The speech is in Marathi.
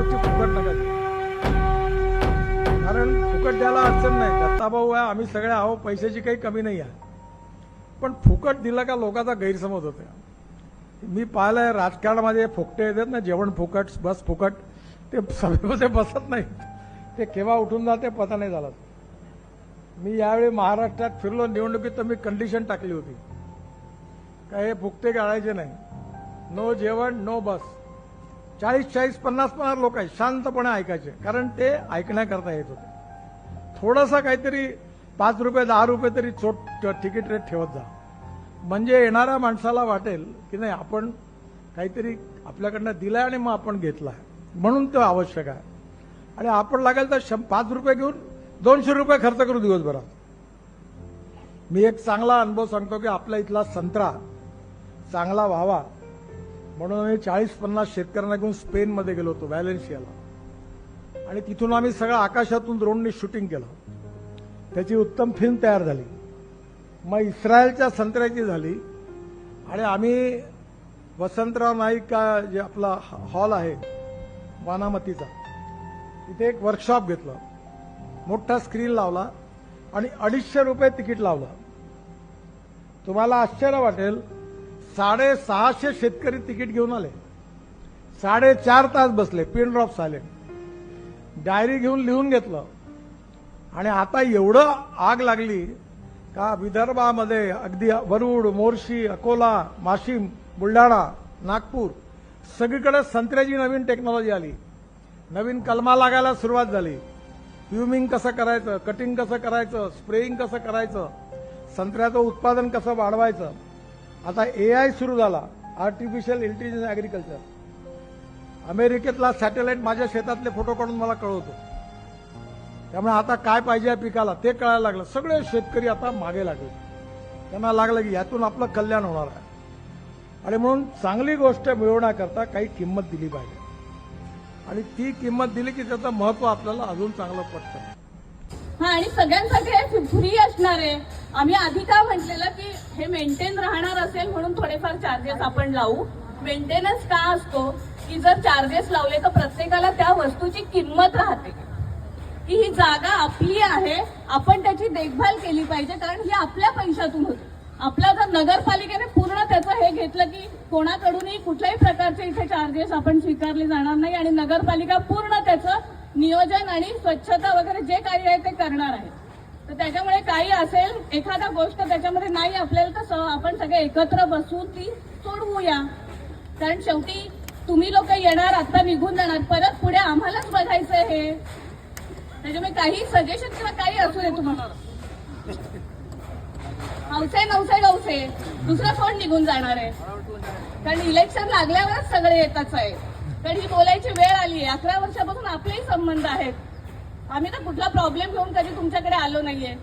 गोष्टी फुकट नका कारण फुकट द्यायला अडचण नाही. दत्ताभाऊ आहे आम्ही सगळे आहो पैशाची काही कमी नाही आहे. पण फुकट दिलं का लोकांचा गैरसमज होतो मी पाहिलंय राजकारणामध्ये फुकटे येतात ना जेवण फुकट बस फुकट ते सभेमध्ये बसत नाही. ते केव्हा उठून जाते पता नाही झाला. मी यावेळी महाराष्ट्रात फिरलो निवडणुकीत तर मी कंडिशन टाकली होती. काय हे फुकटे गाळायचे नाही. नो जेवण नो बस चाळीस चाळीस पन्नास पन्नास लोक आहेत शांतपणे ऐकायचे. कारण ते ऐकण्याकरता येत होते. थोडासा काहीतरी पाच रुपये दहा रुपये तरी चोट तिकीट रेट ठेवत जा. म्हणजे येणाऱ्या माणसाला वाटेल की नाही आपण काहीतरी आपल्याकडनं दिलाय आणि मग आपण घेतला म्हणून तो आवश्यक आहे. आणि आपण लागेल तर शं- पाच रुपये घेऊन दोनशे रुपये खर्च करू दिवसभरात. मी एक चांगला अनुभव सांगतो की आपल्या इथला संत्रा चांगला व्हावा. म्हणून आम्ही चाळीस पन्नास शेतकऱ्यांना घेऊन स्पेनमध्ये गेलो होतो व्हॅलेन्शियाला आणि तिथून आम्ही सगळं आकाशातून ड्रोनने शूटिंग केलं. त्याची उत्तम फिल्म तयार झाली. मग इस्रायलच्या संत्र्याची झाली. आणि आम्ही वसंतराव नाईक का जे आपला हॉल आहे वानामतीचा तिथे एक वर्कशॉप घेतलं. मोठा स्क्रीन लावला आणि अडीचशे रुपये तिकीट लावलं. तुम्हाला आश्चर्य वाटेल साडेसहाशे शेतकरी तिकीट घेऊन आले. साडेचार तास बसले पिन ड्रॉप्स आले डायरी घेऊन लिहून घेतलं. आणि आता एवढं आग लागली का विदर्भामध्ये अगदी वरुड मोर्शी अकोला वाशिम बुलढाणा नागपूर सगळीकडे संत्र्याची नवीन टेक्नॉलॉजी आली. नवीन कलमा लागायला सुरुवात झाली. फ्युमिंग कसं करायचं कटिंग कसं करायचं स्प्रेइंग कसं करायचं संत्र्याचं उत्पादन कसं वाढवायचं आता ए आय सुरू झाला. आर्टिफिशियल इंटेलिजन्स ॲग्रिकल्चर अमेरिकेतला सॅटेलाईट माझ्या शेतातले फोटो काढून मला कळवतो. त्यामुळे आता काय पाहिजे या पिकाला ते कळायला लागलं. सगळे शेतकरी आता मागे लागले. त्यांना लागलं की यातून आपलं कल्याण होणार आहे. आणि म्हणून चांगली गोष्ट मिळवण्याकरता काही किंमत दिली पाहिजे. आणि ती किंमत दिली की त्याचं महत्त्व आपल्याला अजून चांगलं पडतं हा आणि सगळ्यांसाठी फ्री असणार आहे. आम्ही आधी का म्हटलेलं की हे मेंटेन राहणार असेल म्हणून थोडेफार चार्जेस आपण लावू. मेंटेनन्स का असतो? की जर चार्जेस लावले तर प्रत्येकाला त्या वस्तूची किंमत राहते. की ही जागा आपली आहे आपण त्याची देखभाल केली पाहिजे कारण ही आपल्या पैशातून होते. आपला जर नगरपालिकेने पूर्ण त्याचं हे घेतलं की कोणाकडूनही कुठल्याही प्रकारचे इथे चार्जेस आपण स्वीकारले जाणार नाही आणि नगरपालिका पूर्ण त्याचं नियोजन आणि स्वच्छता वगैरे जे काही आहे ते करणार आहे. तर त्याच्यामुळे काही असेल एखादा गोष्ट त्याच्यामध्ये नाही आपल्याला तर आपण सगळे एकत्र बसून ती सोडवूया. कारण शेवटी तुम्ही लोक येणार आता निघून जाणार परत पुढे आम्हालाच बघायचं हे. त्याच्यामुळे काही सजेशन किंवा काही असू दे तुम्हाला. हौसे नवसे गवसे दुसरं कोण निघून जाणार आहे? कारण इलेक्शन लागल्यावरच सगळे येतच आहे. कारण ही बोलायची वेळ आली आहे अकरा वर्षापासून आपलेही संबंध आहेत. आम्ही तर कुठला प्रॉब्लेम घेऊन कधी तुमच्याकडे आलो नाहीये.